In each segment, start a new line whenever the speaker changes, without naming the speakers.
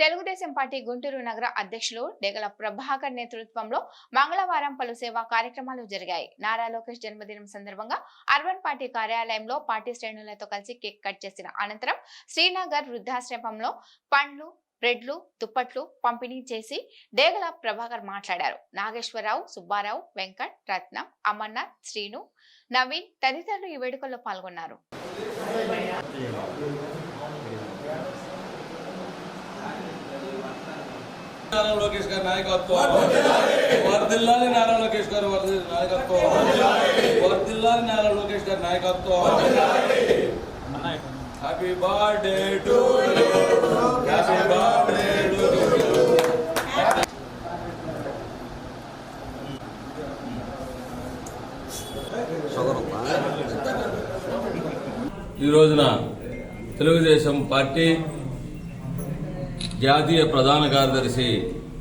Telugu Desam party Guntur నగర అధ్యక్షులు డెగల ప్రభాకర్ నేతృత్వంలో మంగళవారం పలు సేవా కార్యక్రమాలు జరిగాయి. నారా లోకేష్ జన్మదినం సందర్భంగా అర్బన్ పార్టీ కార్యాలయంలో పార్టీ శ్రేణులతో కలిసి కేక్ కట్ చేసిన అనంతరం శ్రీనగర్ వృద్ధాశ్రమంలో పండ్లు బ్రెడ్లు దుప్పట్లు పంపిణీ చేసి డేగల ప్రభాకర్ మాట్లాడారు. నాగేశ్వరరావు సుబ్బారావు వెంకట్ రత్నం అమర్నాథ్ శ్రీను నవీన్ తదితరులు ఈ వేడుకల్లో పాల్గొన్నారు.
నారా లోకేష్ గారి నాయకత్వం. వర్దిల్లాలి నారా లోకేష్ గారు వర్ది నాయకత్వం. వర్దిల్లాలి నారా లోకేష్ గారి నాయకత్వం. Happy birthday to happy birthday to ఈ రోజున తెలుగుదేశం పార్టీ జాతీయ ప్రధాన కార్యదర్శి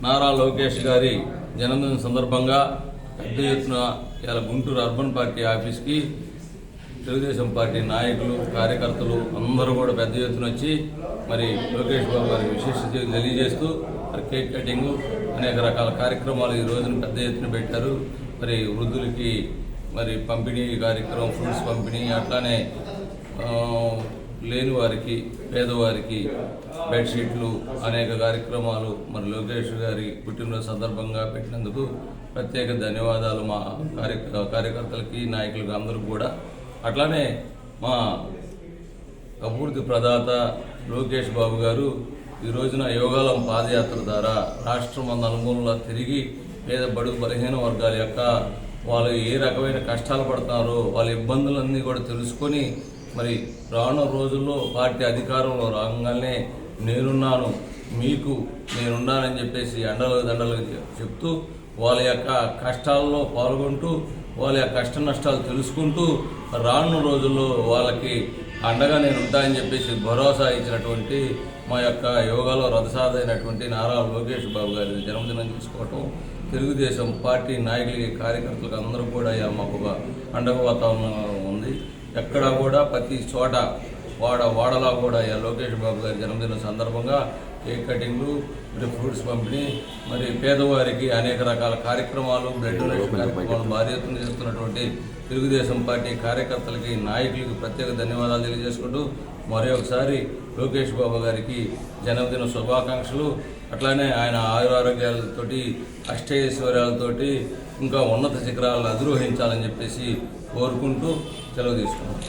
నారా లోకేష్ గారి జన్మదిన సందర్భంగా పెద్ద ఎత్తున ఇలా గుంటూరు అర్బన్ పార్టీ ఆఫీస్కి తెలుగుదేశం పార్టీ నాయకులు కార్యకర్తలు అందరూ కూడా పెద్ద ఎత్తున వచ్చి మరి లోకేష్ బాబు గారి విశేష తెలియజేస్తూ మరి కేక్ కటింగ్ అనేక రకాల కార్యక్రమాలు ఈ రోజున పెద్ద ఎత్తున పెట్టారు. మరి వృద్ధులకి మరి పంపిణీ కార్యక్రమం ఫ్రూట్స్ పంపిణీ అట్లానే లేని వారికి పేదవారికి బెడ్షీట్లు అనేక కార్యక్రమాలు మరి లోకేష్ గారి పుట్టినరోజు సందర్భంగా పెట్టినందుకు ప్రత్యేక ధన్యవాదాలు మా కార్య కార్యకర్తలకి నాయకులకి అందరూ కూడా. అట్లానే మా అభివృద్ధి ప్రదాత లోకేష్ బాబు గారు ఈ రోజున యోగాలం పాదయాత్ర ద్వారా రాష్ట్రం నలుమూలలా తిరిగి పేద బడుగు బలహీన వర్గాల యొక్క వాళ్ళు ఏ రకమైన కష్టాలు పడుతున్నారో వాళ్ళ ఇబ్బందులన్నీ కూడా తెలుసుకొని మరి రానున్న రోజుల్లో పార్టీ అధికారంలో రాగానే నేనున్నాను మీకు నేనున్నానని చెప్పేసి అండలు దండలు చెప్తూ వాళ్ళ యొక్క కష్టాల్లో పాల్గొంటూ వాళ్ళ యొక్క కష్ట నష్టాలు తెలుసుకుంటూ రానున్న రోజుల్లో వాళ్ళకి అండగా నేను ఉంటానని చెప్పేసి భరోసా ఇచ్చినటువంటి మా యొక్క యోగాలో రథసాధైనటువంటి నారా లోకేష్ బాబు గారి జన్మదినం చూసుకోవటం తెలుగుదేశం పార్టీ నాయకులకి కార్యకర్తలకు అందరూ కూడా ఇవాళ మాకు ఒక పండగ వాతావరణం ఉంది. ఎక్కడా కూడా ప్రతి చోట వాడ వాడలా కూడా లోకేష్ బాబు గారి జన్మదినం సందర్భంగా కేక్ కటింగ్లు మరి ఫ్రూట్స్ పంపిణీ మరి పేదవారికి అనేక రకాల కార్యక్రమాలు బ్లడ్ డొనేషన్ కార్యక్రమాలు భారీ ఎత్తున చేస్తున్నటువంటి తెలుగుదేశం పార్టీ కార్యకర్తలకి నాయకులకి ప్రత్యేక ధన్యవాదాలు తెలియజేసుకుంటూ మరి ఒకసారి లోకేష్ బాబు గారికి జన్మదిన శుభాకాంక్షలు. అట్లానే ఆయన ఆయురారోగ్యాలతోటి అష్టైశ్వర్యాలతోటి ఇంకా ఉన్నత శిఖరాలను అధిరోహించాలని చెప్పేసి కోరుకుంటూ సెలవు తీసుకున్నాం.